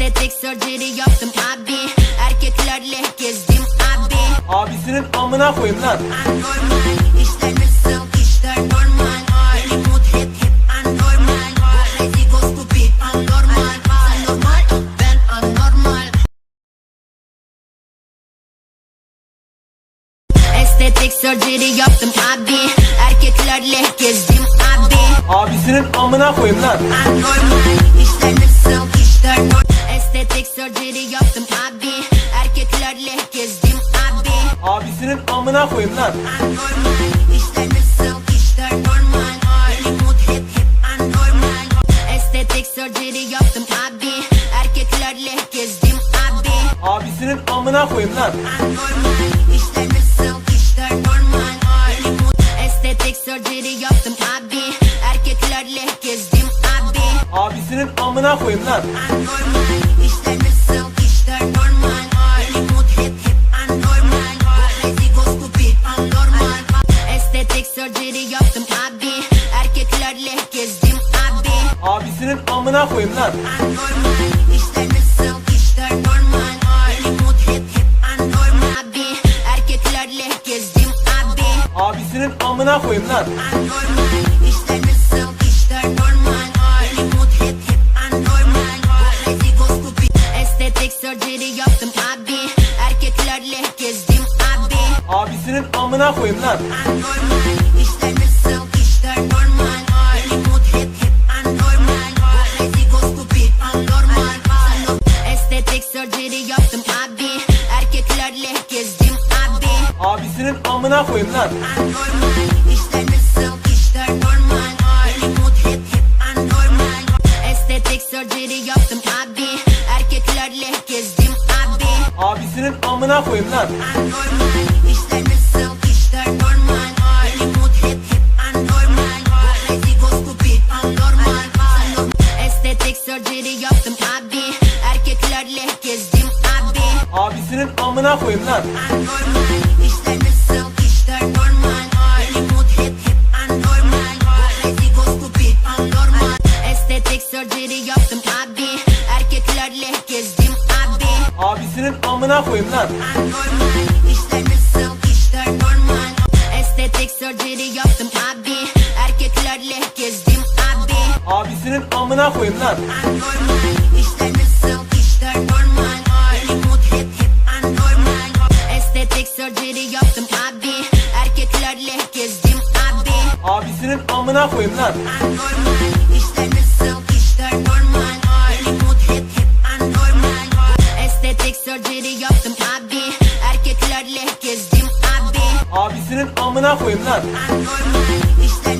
Estetik surgery yaptım abi. Erkeklerle gezdim abi. Abisinin amına koyayım lan. Anormal işler nasıl? İşler normal. Benim mood hep hep anormal. Bu crazy go stupid anormal. Sen normal ben anormal. Estetik surgery yaptım abi. Erkeklerle gezdim abi. Abisinin amına koyayım lan. Anormal işler nasıl? İşler normal Estetik surgery yaptım abi Erkeklerle gezdim abi Abisinin amına koyayım lan. Estetik surgery yaptım abi Erkeklerle gezdim abi Abisinin amına koyayım lan. Surgery yaptım abi. Erkeklerle gezdim abi. Abisinin amına koyayım lan. Anormal. İşler nasıl? İşler normal. Benim mood hep hep anormal. Estetik surgery yaptım abi. Erkeklerle gezdim abi. Abisinin amına koyayım lan. Anormal. İşler nasıl? İşler normal. Benim mood hep hep anormal. Bu crazy go stupid anormal. Estetik surgery yaptım abi Erkeklerle gezdim abi. Abisinin amına koyayım lan. Anormal işler nasıl işler normal. Benim mood hep hep anormal Bu go stupid anormal. Estetik surgery yaptım abi. Erkeklerle gezdim abi. Abisinin amına koyayım lan. Anormal işler nasıl işler normal. Estetik surgery yaptım abi. Erkeklerle gezdim abi. Abisinin amına koyayım lan. Anormal işler nasıl Erkeklerle gezdim abi. Abisinin amına koyayım lan. Anormal işler nasıl işler normal. Benim mood hep hep anormal. Estetik surgery yaptım abi. Erkeklerle gezdim abi. Abisinin amına koyayım lan. Anormal işler